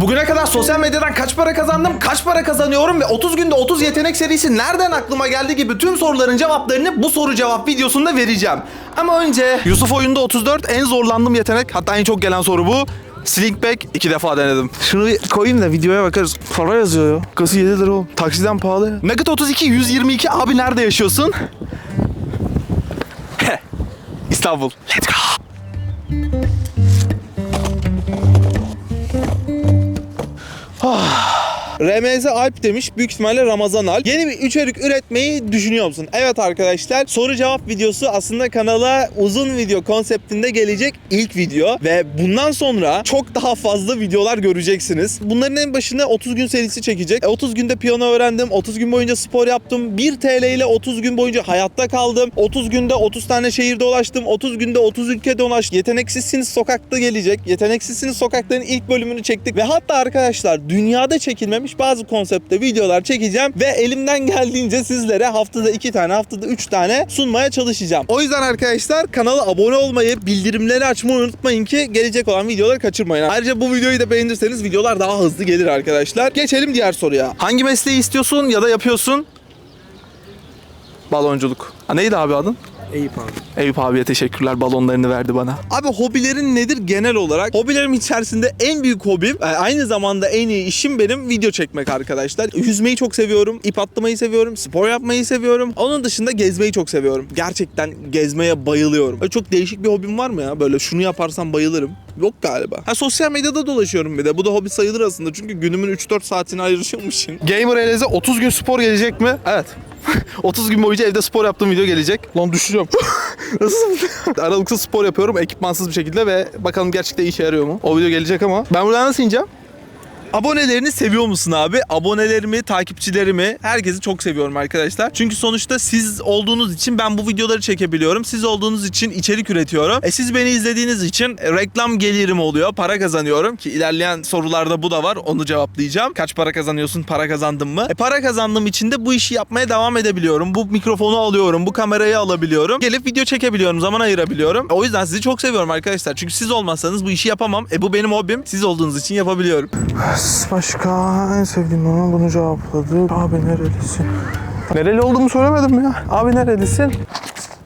Bugüne kadar sosyal medyadan kaç para kazandım, kaç para kazanıyorum ve 30 günde 30 yetenek serisi nereden aklıma geldi gibi tüm soruların cevaplarını bu soru cevap videosunda vereceğim. Ama önce Yusuf oyunda 34 en zorlandığım yetenek hatta en çok gelen soru bu. Slingback iki defa denedim. Şunu bir koyayım da videoya bakarız. Para yazıyor ya. Kası 7 lira oğlum. Taksiden pahalı. Nugget 32 122 abi nerede yaşıyorsun? İstanbul. Let's go. Oh. RMZ Alp demiş büyük ihtimalle Ramazan Alp. Yeni bir içerik üretmeyi düşünüyor musun? Evet arkadaşlar soru cevap videosu aslında kanala uzun video konseptinde gelecek ilk video. Ve bundan sonra çok daha fazla videolar göreceksiniz. Bunların en başına 30 gün serisi çekecek. E, 30 günde piyano öğrendim. 30 gün boyunca spor yaptım. 1 TL ile 30 gün boyunca hayatta kaldım. 30 günde 30 tane şehirde dolaştım. 30 günde 30 ülkede dolaştım. Yeteneksizsiniz sokakta gelecek. Yeteneksizsiniz sokakların ilk bölümünü çektik. Ve hatta arkadaşlar dünyada çekilmemiş bazı konseptte videolar çekeceğim. Ve elimden geldiğince sizlere haftada 2 tane haftada 3 tane sunmaya çalışacağım. O yüzden arkadaşlar kanala abone olmayı, bildirimleri açmayı unutmayın ki gelecek olan videoları kaçırmayın. Ayrıca bu videoyu da beğenirseniz videolar daha hızlı gelir arkadaşlar. Geçelim diğer soruya. Hangi mesleği istiyorsun ya da yapıyorsun? Balonculuk. Ha, neydi abi adın? Eyüp abi. Eyüp abiye teşekkürler balonlarını verdi bana. Abi hobilerin nedir genel olarak? Hobilerim içerisinde en büyük hobim e, aynı zamanda en iyi işim benim video çekmek arkadaşlar. Yüzmeyi çok seviyorum, ip atlamayı seviyorum, spor yapmayı seviyorum. Onun dışında gezmeyi çok seviyorum. Gerçekten gezmeye bayılıyorum. Böyle çok değişik bir hobim var mı ya? Böyle şunu yaparsam bayılırım. Yok galiba. Ha sosyal medyada dolaşıyorum bir de. Bu da hobi sayılır aslında. Çünkü günümün 3-4 saatini ayırmışım. Gamer Eleze 30 gün spor gelecek mi? Evet. 30 gün boyunca evde spor yaptığım video gelecek. Lan düşeceğim. Nasıl? Aralıksız spor yapıyorum ekipmansız bir şekilde ve bakalım gerçekten işe yarıyor mu? O video gelecek ama. Ben buradan nasıl ineceğim? Abonelerini seviyor musun abi? Abonelerimi, takipçilerimi, herkesi çok seviyorum arkadaşlar. Çünkü sonuçta siz olduğunuz için ben bu videoları çekebiliyorum. Siz olduğunuz için içerik üretiyorum. E siz beni izlediğiniz için e, reklam gelirim oluyor. Para kazanıyorum ki ilerleyen sorularda bu da var. Onu cevaplayacağım. Kaç para kazanıyorsun? Para kazandın mı? E para kazandığım için de bu işi yapmaya devam edebiliyorum. Bu mikrofonu alıyorum. Bu kamerayı alabiliyorum. Gelip video çekebiliyorum. Zaman ayırabiliyorum. O yüzden sizi çok seviyorum arkadaşlar. Çünkü siz olmazsanız bu işi yapamam. E bu benim hobim. Siz olduğunuz için yapabiliyorum. Başka en sevdiğim olan bunu cevapladı. Abi nerelisin? Nereli olduğumu söylemedim ya. Abi nerelisin?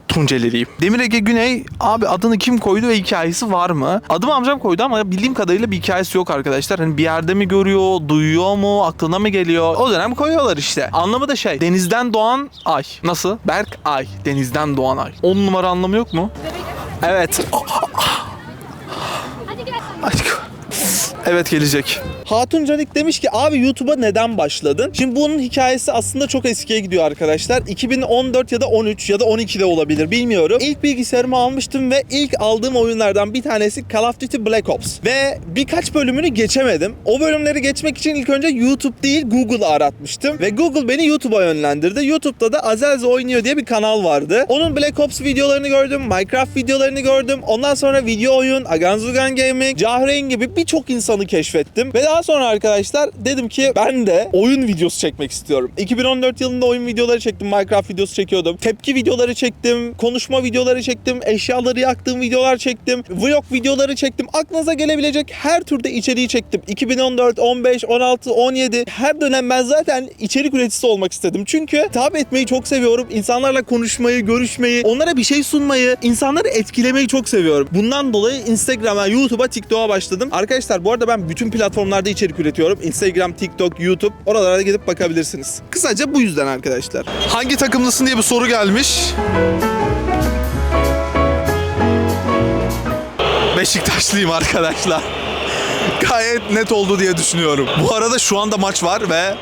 Tunceliliyim. Demir Ege Güney abi adını kim koydu ve hikayesi var mı? Adımı amcam koydu ama bildiğim kadarıyla bir hikayesi yok arkadaşlar. Hani bir yerde mi görüyor, duyuyor mu, aklına mı geliyor? O dönem koyuyorlar işte. Anlamı da şey. Denizden doğan ay. Nasıl? Berk Ay. Denizden doğan ay. 10 numara anlamı yok mu? Evet. Evet gelecek. Hatun Canik demiş ki abi YouTube'a neden başladın? Şimdi bunun hikayesi aslında çok eskiye gidiyor arkadaşlar. 2014 ya da 13 ya da 12'de olabilir bilmiyorum. İlk bilgisayarımı almıştım ve ilk aldığım oyunlardan bir tanesi Call of Duty Black Ops. Ve birkaç bölümünü geçemedim. O bölümleri geçmek için ilk önce YouTube değil Google aratmıştım. Ve Google beni YouTube'a yönlendirdi. YouTube'da da Azelze oynuyor diye bir kanal vardı. Onun Black Ops videolarını gördüm. Minecraft videolarını gördüm. Ondan sonra video oyun, Aganzugan Gaming, Cahreyn gibi birçok insanı keşfettim. Ve daha sonra arkadaşlar dedim ki ben de oyun videosu çekmek istiyorum. 2014 yılında oyun videoları çektim. Minecraft videosu çekiyordum. Tepki videoları çektim. Konuşma videoları çektim. Eşyaları yaktığım videolar çektim. Vlog videoları çektim. Aklınıza gelebilecek her türde içeriği çektim. 2014, 15, 16, 17 her dönem ben zaten içerik üreticisi olmak istedim. Çünkü hitap etmeyi çok seviyorum. İnsanlarla konuşmayı, görüşmeyi, onlara bir şey sunmayı, insanları etkilemeyi çok seviyorum. Bundan dolayı Instagram'a, YouTube'a, TikTok'a başladım. Arkadaşlar bu arada ben bütün platformlarda içerik üretiyorum. Instagram, TikTok, YouTube. Oralara da gidip bakabilirsiniz. Kısaca bu yüzden arkadaşlar. Hangi takımlısın diye bir soru gelmiş. Beşiktaşlıyım arkadaşlar. Gayet net oldu diye düşünüyorum. Bu arada şu anda maç var ve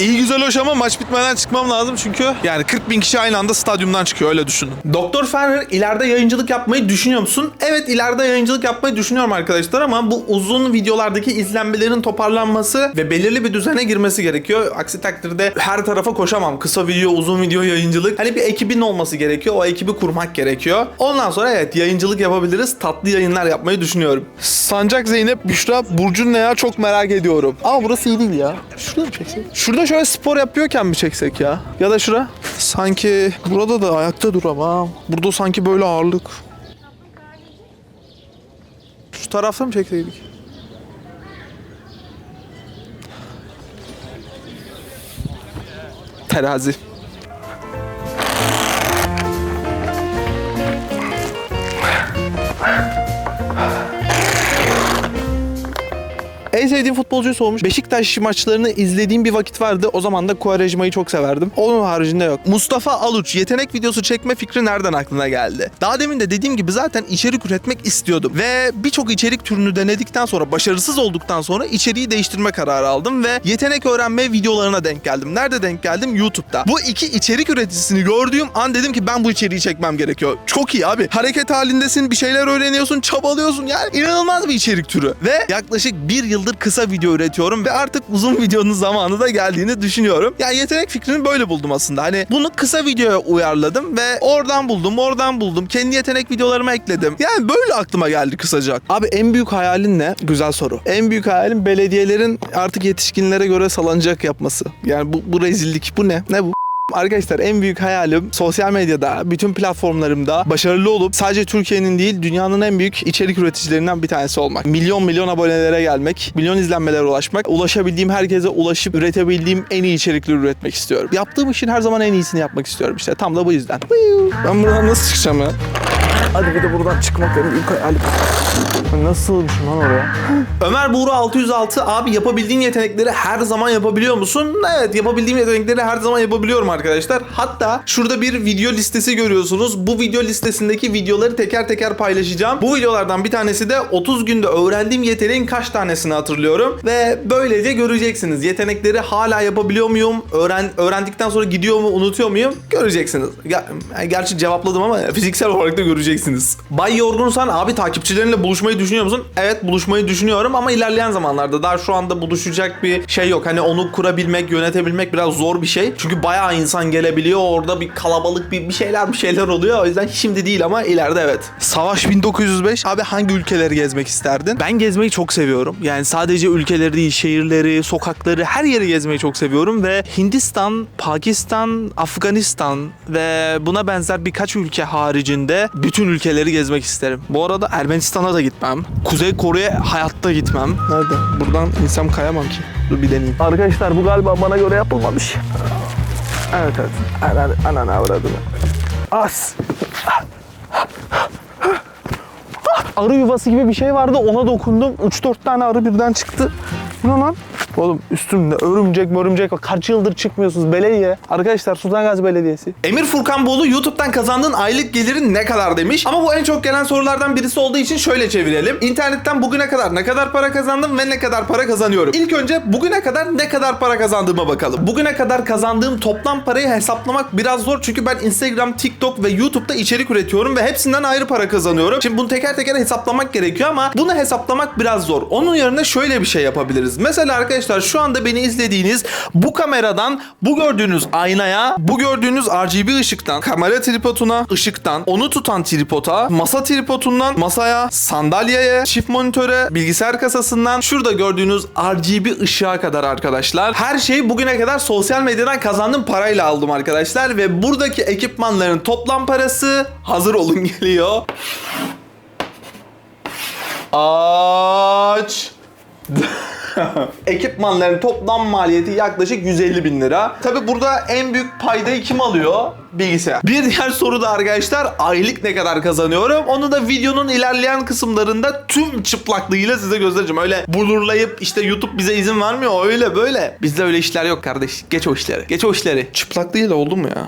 İyi güzel hoş ama maç bitmeden çıkmam lazım çünkü yani 40 bin kişi aynı anda stadyumdan çıkıyor öyle düşünün. Doktor Fenrir ileride yayıncılık yapmayı düşünüyor musun? Evet ileride yayıncılık yapmayı düşünüyorum arkadaşlar ama bu uzun videolardaki izlenmelerin toparlanması ve belirli bir düzene girmesi gerekiyor. Aksi takdirde her tarafa koşamam. Kısa video, uzun video yayıncılık. Hani bir ekibin olması gerekiyor. O ekibi kurmak gerekiyor. Ondan sonra evet yayıncılık yapabiliriz. Tatlı yayınlar yapmayı düşünüyorum. Sancak Zeynep, Büşra, Burcu'nun ne ya çok merak ediyorum. Ama burası iyi değil ya. Şurada mı çeksek? Şurada Şöyle spor yapıyorken mi çeksek ya? Ya da şura. Sanki burada da ayakta duramam. Burada sanki böyle ağırlık. Şu tarafta mı çekseydik? Terazi. En sevdiğim futbolcuyu sormuş. Beşiktaş maçlarını izlediğim bir vakit vardı. O zaman da Quaresma'yı çok severdim. Onun haricinde yok. Mustafa Aluç yetenek videosu çekme fikri nereden aklına geldi? Daha demin de dediğim gibi zaten içerik üretmek istiyordum. Ve birçok içerik türünü denedikten sonra, başarısız olduktan sonra içeriği değiştirme kararı aldım ve yetenek öğrenme videolarına denk geldim. Nerede denk geldim? YouTube'da. Bu iki içerik üreticisini gördüğüm an dedim ki ben bu içeriği çekmem gerekiyor. Çok iyi abi. Hareket halindesin, bir şeyler öğreniyorsun, çabalıyorsun. Yani inanılmaz bir içerik türü. Ve yaklaşık bir yıldır kısa video üretiyorum ve artık uzun videonun zamanı da geldiğini düşünüyorum. Yani yetenek fikrini böyle buldum aslında. Hani bunu kısa videoya uyarladım ve oradan buldum, oradan buldum. Kendi yetenek videolarıma ekledim. Yani böyle aklıma geldi kısaca. Abi en büyük hayalin ne? Güzel soru. En büyük hayalim belediyelerin artık yetişkinlere göre salıncak yapması. Yani bu, bu rezillik. Bu ne? Ne bu? Arkadaşlar en büyük hayalim sosyal medyada, bütün platformlarımda başarılı olup sadece Türkiye'nin değil dünyanın en büyük içerik üreticilerinden bir tanesi olmak. Milyon milyon abonelere gelmek, milyon izlenmelere ulaşmak, ulaşabildiğim herkese ulaşıp üretebildiğim en iyi içerikleri üretmek istiyorum. Yaptığım işin her zaman en iyisini yapmak istiyorum işte. Tam da bu yüzden. Ben buradan nasıl çıkacağım ya? Hadi bir de buradan çıkmak benim ilk hayalim. Nasıl sığmışım lan oraya? Ömer Buğra 606 abi yapabildiğin yetenekleri her zaman yapabiliyor musun? Evet yapabildiğim yetenekleri her zaman yapabiliyorum arkadaşlar. Hatta şurada bir video listesi görüyorsunuz. Bu video listesindeki videoları teker teker paylaşacağım. Bu videolardan bir tanesi de 30 günde öğrendiğim yeteneğin kaç tanesini hatırlıyorum. Ve böylece göreceksiniz. Yetenekleri hala yapabiliyor muyum? Öğren öğrendikten sonra gidiyor mu unutuyor muyum? Göreceksiniz. Ger- gerçi cevapladım ama fiziksel olarak da göreceksiniz. Bay Yorgunsan abi takipçilerinle buluşmayı düşünüyor musun? Evet buluşmayı düşünüyorum ama ilerleyen zamanlarda daha şu anda buluşacak bir şey yok. Hani onu kurabilmek, yönetebilmek biraz zor bir şey. Çünkü bayağı insan gelebiliyor. Orada bir kalabalık bir, bir şeyler bir şeyler oluyor. O yüzden şimdi değil ama ileride evet. Savaş 1905. Abi hangi ülkeleri gezmek isterdin? Ben gezmeyi çok seviyorum. Yani sadece ülkeleri değil, şehirleri, sokakları, her yeri gezmeyi çok seviyorum ve Hindistan, Pakistan, Afganistan ve buna benzer birkaç ülke haricinde bütün ülkeleri gezmek isterim. Bu arada Ermenistan'a da gitmem. Kuzey Kore'ye hayatta gitmem. Nerede? Buradan insan kayamam ki. Dur bir deneyeyim. Arkadaşlar bu galiba bana göre yapılmamış. Evet evet. Anan, anan avradını. As. Arı yuvası gibi bir şey vardı ona dokundum. 3-4 tane arı birden çıktı. Ne lan? Oğlum üstümde örümcek örümcek var. Kaç yıldır çıkmıyorsunuz belediye. Arkadaşlar Sultan Gazi Belediyesi. Emir Furkan Boğlu YouTube'dan kazandığın aylık gelirin ne kadar demiş. Ama bu en çok gelen sorulardan birisi olduğu için şöyle çevirelim. İnternetten bugüne kadar ne kadar para kazandım ve ne kadar para kazanıyorum. İlk önce bugüne kadar ne kadar para kazandığıma bakalım. Bugüne kadar kazandığım toplam parayı hesaplamak biraz zor. Çünkü ben Instagram, TikTok ve YouTube'da içerik üretiyorum ve hepsinden ayrı para kazanıyorum. Şimdi bunu teker teker hesaplamak gerekiyor ama bunu hesaplamak biraz zor. Onun yerine şöyle bir şey yapabiliriz. Mesela arkadaşlar şu anda beni izlediğiniz bu kameradan bu gördüğünüz aynaya, bu gördüğünüz RGB ışıktan, kamera tripoduna, ışıktan, onu tutan tripoda, masa tripodundan masaya, sandalyeye, çift monitöre, bilgisayar kasasından şurada gördüğünüz RGB ışığa kadar arkadaşlar. Her şeyi bugüne kadar sosyal medyadan kazandığım parayla aldım arkadaşlar ve buradaki ekipmanların toplam parası hazır olun geliyor. Aç. Ekipmanların toplam maliyeti yaklaşık 150 bin lira. Tabi burada en büyük paydayı kim alıyor? Bilgisayar. Bir diğer soru da arkadaşlar aylık ne kadar kazanıyorum? Onu da videonun ilerleyen kısımlarında tüm çıplaklığıyla size göstereceğim. Öyle blurlayıp işte YouTube bize izin vermiyor öyle böyle. Bizde öyle işler yok kardeş. Geç o işleri. Geç o işleri. Çıplaklığıyla oldu mu ya?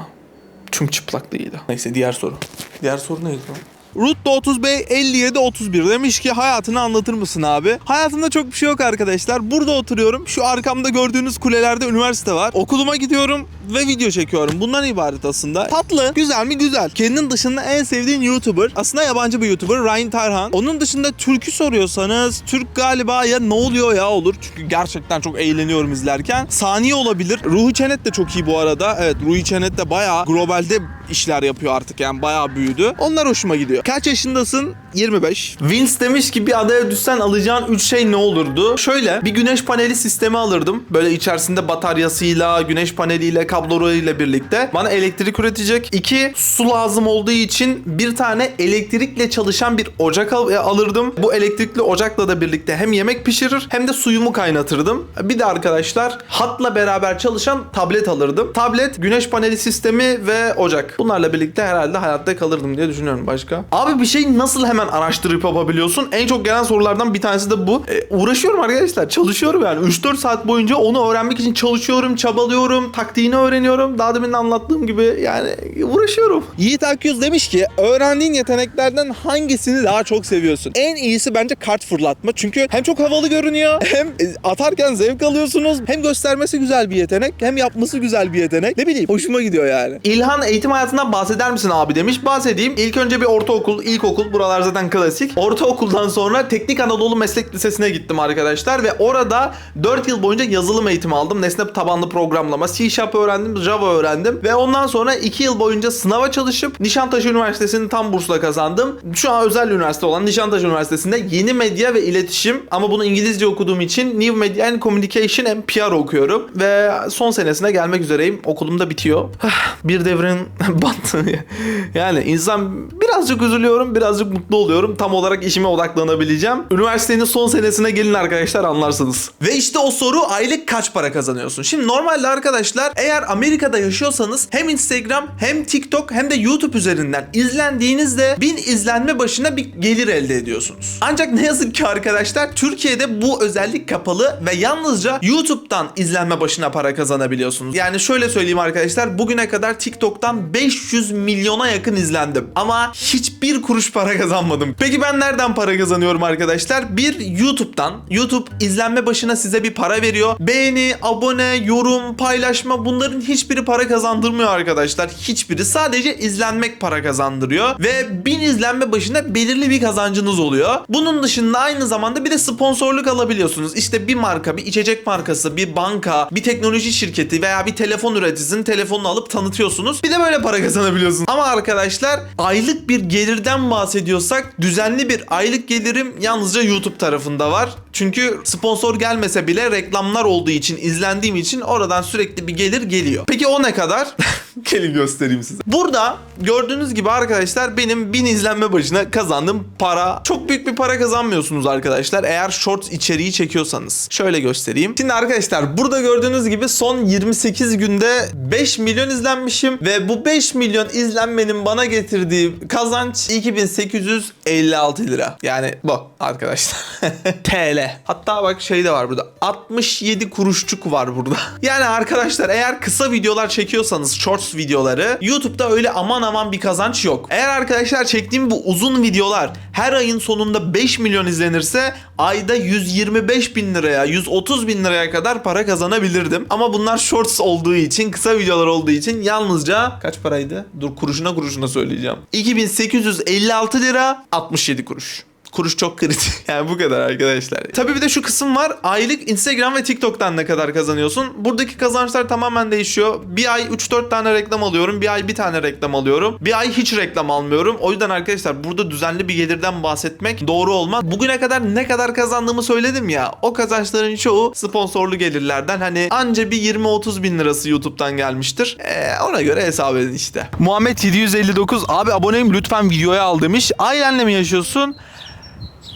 Tüm çıplaklığıyla. Neyse diğer soru. Diğer soru neydi lan? Rutto 30 Bey 57 31 demiş ki hayatını anlatır mısın abi? Hayatımda çok bir şey yok arkadaşlar. Burada oturuyorum. Şu arkamda gördüğünüz kulelerde üniversite var. Okuluma gidiyorum ve video çekiyorum. Bundan ibaret aslında. Tatlı. Güzel mi? Güzel. Kendin dışında en sevdiğin YouTuber. Aslında yabancı bir YouTuber. Ryan Tarhan. Onun dışında Türk'ü soruyorsanız Türk galiba ya ne oluyor ya olur. Çünkü gerçekten çok eğleniyorum izlerken. Saniye olabilir. Ruhi Çenet de çok iyi bu arada. Evet Ruhi Çenet de bayağı globalde işler yapıyor artık yani bayağı büyüdü. Onlar hoşuma gidiyor. Kaç yaşındasın? 25. Vince demiş ki bir adaya düşsen alacağın 3 şey ne olurdu? Şöyle bir güneş paneli sistemi alırdım. Böyle içerisinde bataryasıyla, güneş paneliyle, kablolarıyla birlikte. Bana elektrik üretecek. 2. Su lazım olduğu için bir tane elektrikle çalışan bir ocak al- e, alırdım. Bu elektrikli ocakla da birlikte hem yemek pişirir hem de suyumu kaynatırdım. Bir de arkadaşlar hatla beraber çalışan tablet alırdım. Tablet, güneş paneli sistemi ve ocak. Bunlarla birlikte herhalde hayatta kalırdım diye düşünüyorum başka. Abi bir şey nasıl hemen araştırıp yapabiliyorsun? En çok gelen sorulardan bir tanesi de bu. E, uğraşıyorum arkadaşlar. Çalışıyorum yani. 3-4 saat boyunca onu öğrenmek için çalışıyorum, çabalıyorum, taktiğini öğreniyorum. Daha demin de anlattığım gibi yani uğraşıyorum. Yiğit Akyüz demiş ki öğrendiğin yeteneklerden hangisini daha çok seviyorsun? En iyisi bence kart fırlatma. Çünkü hem çok havalı görünüyor hem e, atarken zevk alıyorsunuz. Hem göstermesi güzel bir yetenek hem yapması güzel bir yetenek. Ne bileyim hoşuma gidiyor yani. İlhan eğitim hayatından bahseder misin abi demiş. Bahsedeyim. İlk önce bir ortaokul, ilkokul buralar zaten klasik. Ortaokuldan sonra Teknik Anadolu Meslek Lisesi'ne gittim arkadaşlar ve orada 4 yıl boyunca yazılım eğitimi aldım. Nesne tabanlı programlama, C Sharp öğrendim, Java öğrendim ve ondan sonra 2 yıl boyunca sınava çalışıp Nişantaşı Üniversitesi'ni tam bursla kazandım. Şu an özel üniversite olan Nişantaşı Üniversitesi'nde yeni medya ve iletişim ama bunu İngilizce okuduğum için New Media and Communication and PR okuyorum ve son senesine gelmek üzereyim. Okulum da bitiyor. Bir devrin battı. yani insan birazcık üzülüyorum, birazcık mutlu oluyorum. Tam olarak işime odaklanabileceğim. Üniversitenin son senesine gelin arkadaşlar anlarsınız. Ve işte o soru aylık kaç para kazanıyorsun? Şimdi normalde arkadaşlar eğer Amerika'da yaşıyorsanız hem Instagram hem TikTok hem de YouTube üzerinden izlendiğinizde 1000 izlenme başına bir gelir elde ediyorsunuz. Ancak ne yazık ki arkadaşlar Türkiye'de bu özellik kapalı ve yalnızca YouTube'dan izlenme başına para kazanabiliyorsunuz. Yani şöyle söyleyeyim arkadaşlar bugüne kadar TikTok'tan 500 milyona yakın izlendim. Ama hiçbir kuruş para kazanmadım. Peki ben nereden para kazanıyorum arkadaşlar? Bir YouTube'dan. YouTube izlenme başına size bir para veriyor. Beğeni, abone, yorum, paylaşma bunların hiçbiri para kazandırmıyor arkadaşlar. Hiçbiri sadece izlenmek para kazandırıyor ve 1000 izlenme başına belirli bir kazancınız oluyor. Bunun dışında aynı zamanda bir de sponsorluk alabiliyorsunuz. İşte bir marka, bir içecek markası, bir banka, bir teknoloji şirketi veya bir telefon üreticisinin telefonunu alıp tanıtıyorsunuz. Bir de böyle para kazanabiliyorsunuz. Ama arkadaşlar aylık bir gelirden bahsediyorsak düzenli bir aylık gelirim yalnızca YouTube tarafında var. Çünkü sponsor gelmese bile reklamlar olduğu için, izlendiğim için oradan sürekli bir gelir geliyor. Peki o ne kadar? Gelin göstereyim size. Burada gördüğünüz gibi arkadaşlar benim 1000 izlenme başına kazandığım para. Çok büyük bir para kazanmıyorsunuz arkadaşlar eğer short içeriği çekiyorsanız. Şöyle göstereyim. Şimdi arkadaşlar burada gördüğünüz gibi son 28 günde 5 milyon izlenmişim ve bu 5 milyon izlenmenin bana getirdiği kazanç 2856 lira. Yani bu arkadaşlar. TL. Hatta bak şey de var burada. 67 kuruşçuk var burada. Yani arkadaşlar eğer kısa videolar çekiyorsanız shorts videoları YouTube'da öyle aman aman bir kazanç yok. Eğer arkadaşlar çektiğim bu uzun videolar her ayın sonunda 5 milyon izlenirse ayda 125 bin liraya 130 bin liraya kadar para kazanabilirdim. Ama bunlar shorts olduğu için kısa videolar olduğu için yalnızca kaç paraydı? Dur kuruşuna kuruşuna söyleyeceğim. 2856 lira 67 kuruş. Kuruş çok kritik. Yani bu kadar arkadaşlar. Tabii bir de şu kısım var. Aylık Instagram ve TikTok'tan ne kadar kazanıyorsun? Buradaki kazançlar tamamen değişiyor. Bir ay 3-4 tane reklam alıyorum. Bir ay bir tane reklam alıyorum. Bir ay hiç reklam almıyorum. O yüzden arkadaşlar burada düzenli bir gelirden bahsetmek doğru olmaz. Bugüne kadar ne kadar kazandığımı söyledim ya. O kazançların çoğu sponsorlu gelirlerden. Hani anca bir 20-30 bin lirası YouTube'dan gelmiştir. Ee, ona göre hesap edin işte. Muhammed 759 abi aboneyim lütfen videoya al demiş. Ailenle mi yaşıyorsun?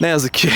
Ne yazık ki.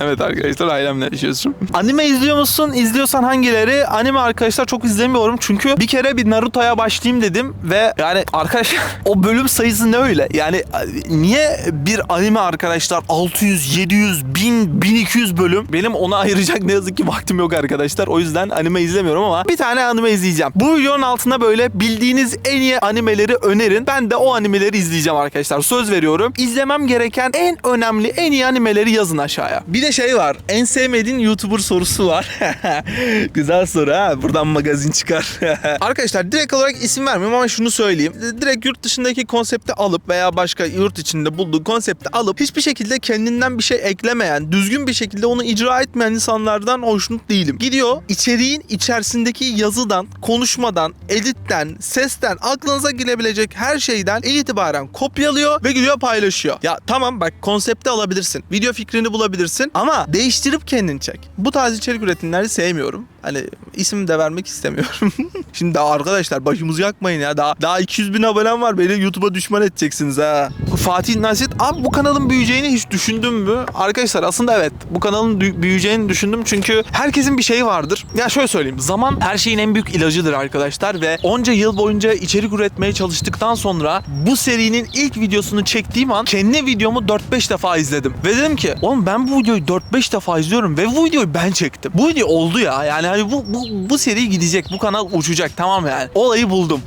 Evet arkadaşlar ailemle yaşıyorsun. Anime izliyor musun? İzliyorsan hangileri? Anime arkadaşlar çok izlemiyorum çünkü bir kere bir Naruto'ya başlayayım dedim ve yani arkadaşlar o bölüm sayısı ne öyle? Yani niye bir anime arkadaşlar 600, 700, 1000, 1200 bölüm? Benim ona ayıracak ne yazık ki vaktim yok arkadaşlar. O yüzden anime izlemiyorum ama bir tane anime izleyeceğim. Bu videonun altına böyle bildiğiniz en iyi animeleri önerin. Ben de o animeleri izleyeceğim arkadaşlar. Söz veriyorum. İzlemem gereken en önemli, en iyi animeleri yazın aşağıya. Bir de şey var. En sevmediğin YouTuber sorusu var. Güzel soru ha. Buradan magazin çıkar. Arkadaşlar direkt olarak isim vermiyorum ama şunu söyleyeyim. Direkt yurt dışındaki konsepti alıp veya başka yurt içinde bulduğu konsepti alıp hiçbir şekilde kendinden bir şey eklemeyen, düzgün bir şekilde onu icra etmeyen insanlardan hoşnut değilim. Gidiyor içeriğin içerisindeki yazıdan, konuşmadan, editten, sesten, aklınıza gelebilecek her şeyden itibaren kopyalıyor ve gidiyor paylaşıyor. Ya tamam bak konsepti alabilirsin. Video fikrini bulabilirsin ama değiştirip kendin çek. Bu tarz içerik üretimleri sevmiyorum. Hani isim de vermek istemiyorum. Şimdi daha arkadaşlar başımızı yakmayın ya. Daha daha 200 bin abonem var. Beni YouTube'a düşman edeceksiniz ha. Fatih Nasit abi bu kanalın büyüyeceğini hiç düşündün mü? Arkadaşlar aslında evet. Bu kanalın büyüyeceğini düşündüm çünkü herkesin bir şeyi vardır. Ya şöyle söyleyeyim. Zaman her şeyin en büyük ilacıdır arkadaşlar ve onca yıl boyunca içerik üretmeye çalıştıktan sonra bu serinin ilk videosunu çektiğim an kendi videomu 4-5 defa izledim. Ve dedim ki oğlum ben bu videoyu 4-5 defa izliyorum ve bu videoyu ben çektim. Bu video oldu ya. Yani hani bu, bu, bu seri gidecek. Bu kanal uçacak tamam yani. Olayı buldum.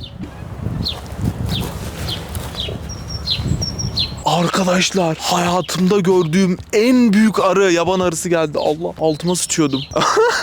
Arkadaşlar hayatımda gördüğüm en büyük arı yaban arısı geldi. Allah altıma sıçıyordum.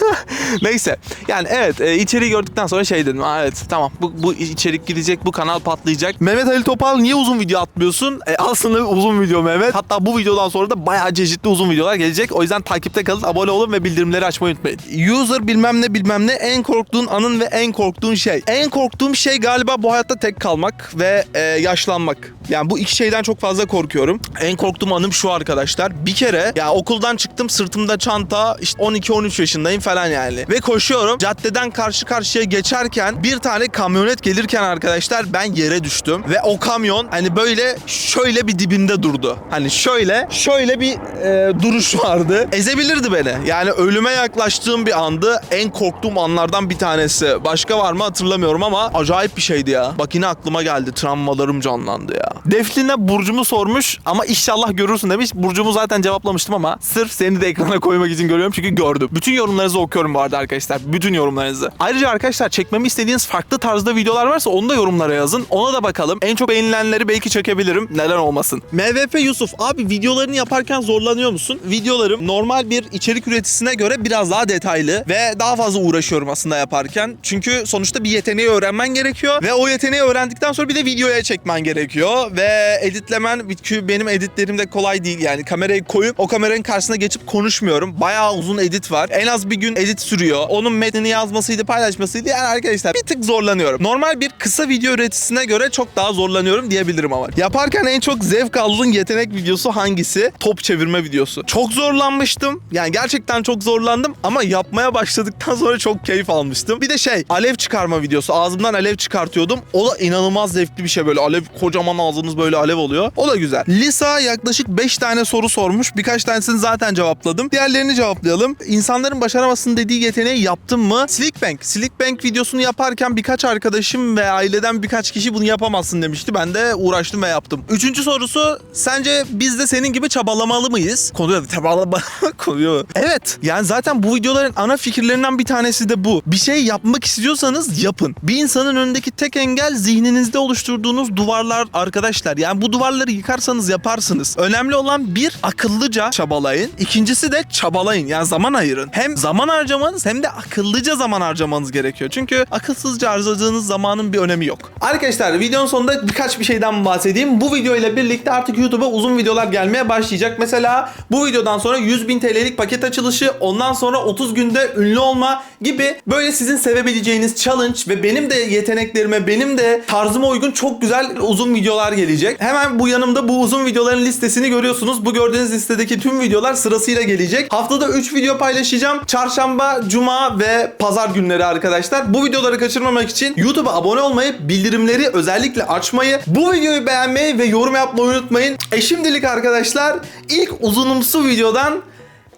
Neyse yani evet e, içeriği gördükten sonra şey dedim. "Aa, evet tamam bu, bu içerik gidecek bu kanal patlayacak. Mehmet Ali Topal niye uzun video atmıyorsun? E, aslında uzun video Mehmet. Hatta bu videodan sonra da bayağı çeşitli uzun videolar gelecek. O yüzden takipte kalın abone olun ve bildirimleri açmayı unutmayın. User bilmem ne bilmem ne en korktuğun anın ve en korktuğun şey. En korktuğum şey galiba bu hayatta tek kalmak ve e, yaşlanmak. Yani bu iki şeyden çok fazla korkuyorum. En korktuğum anım şu arkadaşlar. Bir kere ya okuldan çıktım sırtımda çanta işte 12-13 yaşındayım falan yani. Ve koşuyorum. Caddeden karşı karşıya geçerken bir tane kamyonet gelirken arkadaşlar ben yere düştüm. Ve o kamyon hani böyle şöyle bir dibimde durdu. Hani şöyle şöyle bir e, duruş vardı. Ezebilirdi beni. Yani ölüme yaklaştığım bir andı. En korktuğum anlardan bir tanesi. Başka var mı hatırlamıyorum ama acayip bir şeydi ya. Bak yine aklıma geldi. Travmalarım canlandı ya. Defline burcumu sormuş ama inşallah görürsün demiş. Burcumu zaten cevaplamıştım ama sırf seni de ekrana koymak için görüyorum çünkü gördüm. Bütün yorumlarınızı okuyorum bu arada arkadaşlar. Bütün yorumlarınızı. Ayrıca arkadaşlar çekmemi istediğiniz farklı tarzda videolar varsa onu da yorumlara yazın. Ona da bakalım. En çok beğenilenleri belki çekebilirim. Neden olmasın. MVP Yusuf abi videolarını yaparken zorlanıyor musun? Videolarım normal bir içerik üreticisine göre biraz daha detaylı ve daha fazla uğraşıyorum aslında yaparken. Çünkü sonuçta bir yeteneği öğrenmen gerekiyor ve o yeteneği öğrendikten sonra bir de videoya çekmen gerekiyor ve editlemen çünkü benim editlerim de kolay değil yani kamerayı koyup o kameranın karşısına geçip konuşmuyorum. Bayağı uzun edit var. En az bir gün edit sürüyor. Onun metnini yazmasıydı, paylaşmasıydı. Yani arkadaşlar bir tık zorlanıyorum. Normal bir kısa video üreticisine göre çok daha zorlanıyorum diyebilirim ama. Yaparken en çok zevk aldığın yetenek videosu hangisi? Top çevirme videosu. Çok zorlanmıştım. Yani gerçekten çok zorlandım ama yapmaya başladıktan sonra çok keyif almıştım. Bir de şey alev çıkarma videosu. Ağzımdan alev çıkartıyordum. O da inanılmaz zevkli bir şey böyle. Alev kocaman ağzınız böyle alev oluyor. O da güzel. Lisa yaklaşık 5 tane soru sormuş. Birkaç tanesini zaten cevapladım. Diğerlerini cevaplayalım. İnsanların başaramasın dediği yeteneği yaptım mı? Slickbank. Slickbank videosunu yaparken birkaç arkadaşım ve aileden birkaç kişi bunu yapamazsın demişti. Ben de uğraştım ve yaptım. Üçüncü sorusu sence biz de senin gibi çabalamalı mıyız? Konuyor çabalama konuyor. Evet. Yani zaten bu videoların ana fikirlerinden bir tanesi de bu. Bir şey yapmak istiyorsanız yapın. Bir insanın önündeki tek engel zihninizde oluşturduğunuz duvarlar arkadaşlar. Yani bu duvarları yıkarsanız yaparsınız. Önemli olan bir akıllıca çabalayın. İkincisi de çabalayın. Yani zaman ayırın. Hem zaman harcamanız hem de akıllıca zaman harcamanız gerekiyor. Çünkü akılsızca harcadığınız zamanın bir önemi yok. Arkadaşlar videonun sonunda birkaç bir şeyden bahsedeyim. Bu video ile birlikte artık YouTube'a uzun videolar gelmeye başlayacak. Mesela bu videodan sonra 100 bin TL'lik paket açılışı, ondan sonra 30 günde ünlü olma gibi böyle sizin sevebileceğiniz challenge ve benim de yeteneklerime, benim de tarzıma uygun çok güzel uzun videolar gelecek. Hemen bu yanımda bu uzun videoların listesini görüyorsunuz. Bu gördüğünüz listedeki tüm videolar sırasıyla gelecek. Haftada 3 video paylaşacağım. Çarşamba, cuma ve pazar günleri arkadaşlar. Bu videoları kaçırmamak için YouTube'a abone olmayı, bildirimleri özellikle açmayı, bu videoyu beğenmeyi ve yorum yapmayı unutmayın. E şimdilik arkadaşlar ilk uzunumsu videodan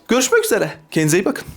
görüşmek üzere. Kendinize iyi bakın.